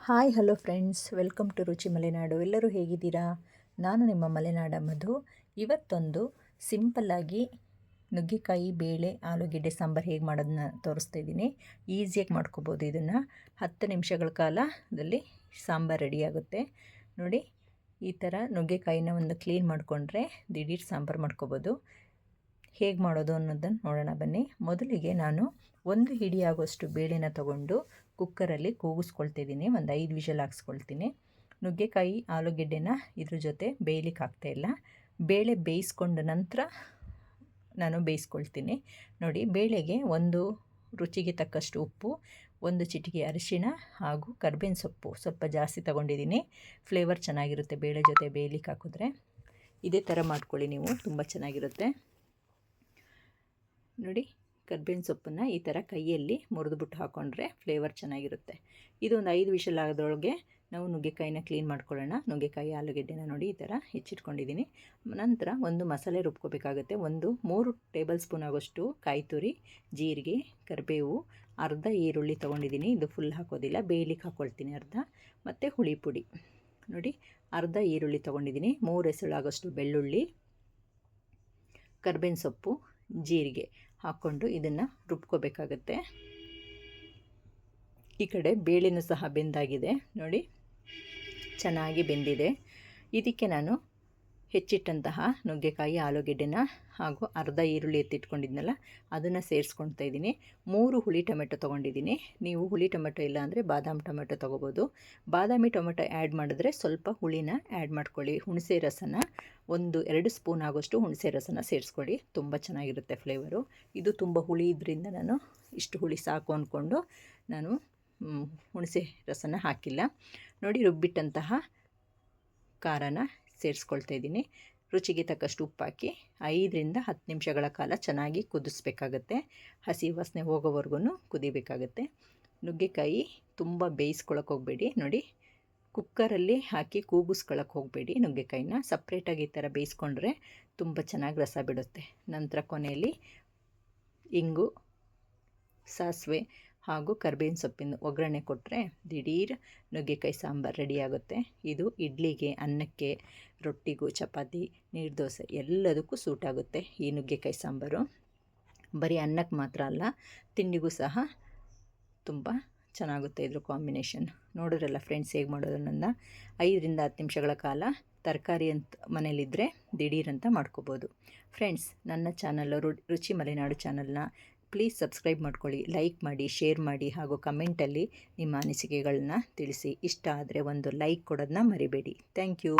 Hi, hello friends. Welcome to Ruchi Malenadu. ಎಲ್ಲರೂ ಹೇಗಿದ್ದೀರಾ? ನಾನು ನಿಮ್ಮ ಮಲೆನಾಡ ಮಧು. ಇವತ್ತೊಂದು ಸಿಂಪಲ್ಲಾಗಿ ನುಗ್ಗೆಕಾಯಿ, ಬೇಳೆ, ಆಲೂಗೆಡ್ಡೆ, ಸಾಂಬಾರು ಹೇಗೆ ಮಾಡೋದನ್ನ ತೋರಿಸ್ತಾ ಇದ್ದೀನಿ. ಈಸಿಯಾಗಿ ಮಾಡ್ಕೋಬೋದು ಇದನ್ನು. ಹತ್ತು ನಿಮಿಷಗಳ ಕಾಲದಲ್ಲಿ ಸಾಂಬಾರು ರೆಡಿಯಾಗುತ್ತೆ ನೋಡಿ, ಈ ಥರ ನುಗ್ಗೆಕಾಯಿನ ಒಂದು ಕ್ಲೀನ್ ಮಾಡಿಕೊಂಡ್ರೆ ದಿಢೀರ್ ಸಾಂಬಾರು ಮಾಡ್ಕೋಬೋದು. ಹೇಗೆ ಮಾಡೋದು ಅನ್ನೋದನ್ನು ನೋಡೋಣ ಬನ್ನಿ. ಮೊದಲಿಗೆ ನಾನು ಒಂದು ಹಿಡಿಯಾಗುವಷ್ಟು ಬೇಳೆನ ತಗೊಂಡು ಕುಕ್ಕರಲ್ಲಿ ಕೂಗಿಸ್ಕೊಳ್ತಿದ್ದೀನಿ. ಒಂದು ಐದು ವಿಷಲ್ ಹಾಕ್ಸ್ಕೊಳ್ತೀನಿ. ನುಗ್ಗೆಕಾಯಿ, ಆಲೂಗೆಡ್ಡೆನ ಇದ್ರ ಜೊತೆ ಬೇಯಲಿಕ್ಕೆ ಆಗ್ತಾಯಿಲ್ಲ ಬೇಳೆ ಬೇಯಿಸ್ಕೊಂಡ ನಂತರ ನಾನು ಬೇಯಿಸ್ಕೊಳ್ತೀನಿ. ನೋಡಿ, ಬೇಳೆಗೆ ಒಂದು ರುಚಿಗೆ ತಕ್ಕಷ್ಟು ಉಪ್ಪು, ಒಂದು ಚಿಟಿಕೆ ಅರಿಶಿಣ ಹಾಗೂ ಕರ್ಬೇವಿನ ಸೊಪ್ಪು ಸ್ವಲ್ಪ ಜಾಸ್ತಿ ತಗೊಂಡಿದ್ದೀನಿ. ಫ್ಲೇವರ್ ಚೆನ್ನಾಗಿರುತ್ತೆ ಬೇಳೆ ಜೊತೆ ಬೇಯಲಿಕ್ಕೆ ಹಾಕಿದ್ರೆ. ಇದೇ ಥರ ಮಾಡ್ಕೊಳ್ಳಿ ನೀವು, ತುಂಬ ಚೆನ್ನಾಗಿರುತ್ತೆ. ನೋಡಿ, ಕರ್ಬೇವಿನ ಸೊಪ್ಪನ್ನು ಈ ಥರ ಕೈಯಲ್ಲಿ ಮುರಿದುಬಿಟ್ಟು ಹಾಕ್ಕೊಂಡ್ರೆ ಫ್ಲೇವರ್ ಚೆನ್ನಾಗಿರುತ್ತೆ. ಇದೊಂದು ಐದು ವಿಷಲ್ ಆಗೋದ್ರೊಳಗೆ ನಾವು ನುಗ್ಗೆಕಾಯಿನ ಕ್ಲೀನ್ ಮಾಡ್ಕೊಳ್ಳೋಣ. ನುಗ್ಗೆಕಾಯಿ, ಆಲೂಗೆಡ್ಡೆನ ನೋಡಿ ಈ ಥರ ಹೆಚ್ಚಿಟ್ಕೊಂಡಿದ್ದೀನಿ. ನಂತರ ಒಂದು ಮಸಾಲೆ ರುಬ್ಕೋಬೇಕಾಗುತ್ತೆ. ಒಂದು ಮೂರು ಟೇಬಲ್ ಸ್ಪೂನ್ ಆಗೋಷ್ಟು ಕಾಯಿ ತುರಿ ಜೀರಿಗೆ, ಕರಿಬೇವು, ಅರ್ಧ ಈರುಳ್ಳಿ ತೊಗೊಂಡಿದ್ದೀನಿ. ಇದು ಫುಲ್ ಹಾಕೋದಿಲ್ಲ. ಬೇಯಲಿಕ್ಕೆ ಹಾಕ್ಕೊಳ್ತೀನಿ ಅರ್ಧ. ಮತ್ತು ಹುಳಿ ಪುಡಿ. ನೋಡಿ, ಅರ್ಧ ಈರುಳ್ಳಿ ತೊಗೊಂಡಿದ್ದೀನಿ. ಮೂರು ಹೆಸಳಾಗೋಷ್ಟು ಬೆಳ್ಳುಳ್ಳಿ, ಕರ್ಬೇವಿನ ಸೊಪ್ಪು, ಜೀರಿಗೆ. ಹಾಕ್ಕೊಂಡು ಇದನ್ನು ರುಬ್ಕೋಬೇಕಾಗತ್ತೆ. ಈ ಕಡೆ ಬೇಳೆನೂ ಸಹ ಬೆಂದಾಗಿದೆ. ನೋಡಿ ಚೆನ್ನಾಗಿ ಬೆಂದಿದೆ. ಇದಕ್ಕೆ ನಾನು ಹೆಚ್ಚಿಟ್ಟಂತಹ ನುಗ್ಗೆಕಾಯಿ, ಆಲೂಗೆಡ್ಡೆನ ಹಾಗೂ ಅರ್ಧ ಈರುಳ್ಳಿ ಎತ್ತಿಟ್ಕೊಂಡಿದ್ನಲ್ಲ, ಅದನ್ನು ಸೇರಿಸ್ಕೊಳ್ತಾ ಇದ್ದೀನಿ. ಮೂರು ಹುಳಿ ಟೊಮೆಟೊ ತೊಗೊಂಡಿದ್ದೀನಿ. ನೀವು ಹುಳಿ ಟೊಮೆಟೊ ಇಲ್ಲ ಅಂದರೆ ಬಾದಾಮಿ ಟೊಮೆಟೊ ತೊಗೋಬೋದು. ಬಾದಾಮಿ ಟೊಮೆಟೊ ಆ್ಯಡ್ ಮಾಡಿದ್ರೆ ಸ್ವಲ್ಪ ಹುಳಿನ ಆ್ಯಡ್ ಮಾಡ್ಕೊಳ್ಳಿ. ಹುಣಸೆ ರಸನ, ಒಂದು ಎರಡು ಸ್ಪೂನ್ ಆಗೋಷ್ಟು ಹುಣಸೆ ರಸನ ಸೇರಿಸ್ಕೊಳ್ಳಿ. ತುಂಬ ಚೆನ್ನಾಗಿರುತ್ತೆ ಫ್ಲೇವರು ಇದು ತುಂಬ ಹುಳಿ ಇದರಿಂದ ನಾನು ಇಷ್ಟು ಹುಳಿ ಸಾಕು ಅಂದ್ಕೊಂಡು ನಾನು ಹುಣಸೆ ರಸನ ಹಾಕಿಲ್ಲ. ನೋಡಿ ರುಬ್ಬಿಟ್ಟಂತಹ ಖಾರನ ಸೇರಿಸ್ಕೊಳ್ತಾ ಇದ್ದೀನಿ. ರುಚಿಗೆ ತಕ್ಕಷ್ಟು ಉಪ್ಪು ಹಾಕಿ ಐದರಿಂದ ಹತ್ತು ನಿಮಿಷಗಳ ಕಾಲ ಚೆನ್ನಾಗಿ ಕುದಿಸ್ಬೇಕಾಗತ್ತೆ. ಹಸಿ ವಾಸನೆ ಹೋಗೋವರೆಗೂ ಕುದಿಬೇಕಾಗತ್ತೆ. ನುಗ್ಗೆಕಾಯಿ ತುಂಬ ಬೇಯಿಸ್ಕೊಳಕ್ಕೆ ಹೋಗಬೇಡಿ. ನೋಡಿ, ಕುಕ್ಕರಲ್ಲಿ ಹಾಕಿ ಕೂಗಿಸ್ಕೊಳಕ್ಕೆ ಹೋಗಬೇಡಿ ನುಗ್ಗೆಕಾಯಿನ. ಸಪ್ರೇಟಾಗಿ ಈ ಥರ ಬೇಯಿಸ್ಕೊಂಡ್ರೆ ತುಂಬ ಚೆನ್ನಾಗಿ ರಸ ಬಿಡುತ್ತೆ. ನಂತರ ಕೊನೆಯಲ್ಲಿ ಇಂಗು, ಸಾಸಿವೆ ಹಾಗೂ ಕರ್ಬೇವಿನ ಸೊಪ್ಪಿನ ಒಗ್ಗರಣೆ ಕೊಟ್ಟರೆ ದಿಢೀರ್ ನುಗ್ಗೆಕಾಯಿ ಸಾಂಬಾರು ರೆಡಿಯಾಗುತ್ತೆ ಇದು ಇಡ್ಲಿಗೆ, ಅನ್ನಕ್ಕೆ, ರೊಟ್ಟಿಗೂ, ಚಪಾತಿ, ನೀರು ದೋಸೆ ಎಲ್ಲದಕ್ಕೂ ಸೂಟಾಗುತ್ತೆ ಈ ನುಗ್ಗೆಕಾಯಿ ಸಾಂಬಾರು. ಬರೀ ಅನ್ನಕ್ಕೆ ಮಾತ್ರ ಅಲ್ಲ, ತಿಂಡಿಗೂ ಸಹ ತುಂಬ ಚೆನ್ನಾಗುತ್ತೆ ಇದ್ರ ಕಾಂಬಿನೇಷನ್ ನೋಡಿದ್ರಲ್ಲ ಫ್ರೆಂಡ್ಸ್ ಹೇಗೆ ಮಾಡೋದನ್ನ ಐದರಿಂದ ಹತ್ತು ನಿಮಿಷಗಳ ಕಾಲ ತರಕಾರಿ ಅಂತ ಮನೇಲಿದ್ದರೆ ಅಂತ ಮಾಡ್ಕೋಬೋದು. ಫ್ರೆಂಡ್ಸ್ ನನ್ನ ಚಾನಲ್ಲು ರುಚಿ ಮಲೆನಾಡು ಚಾನಲ್ನ ಪ್ಲೀಸ್ ಸಬ್ಸ್ಕ್ರೈಬ್ ಮಾಡ್ಕೊಳ್ಳಿ, ಲೈಕ್ ಮಾಡಿ, ಶೇರ್ ಮಾಡಿ ಹಾಗೂ ಕಮೆಂಟಲ್ಲಿ ನಿಮ್ಮ ಅನಿಸಿಕೆಗಳನ್ನ ತಿಳಿಸಿ. ಇಷ್ಟ ಆದರೆ ಒಂದು ಲೈಕ್ ಕೊಡೋದನ್ನ ಮರಿಬೇಡಿ. Thank you.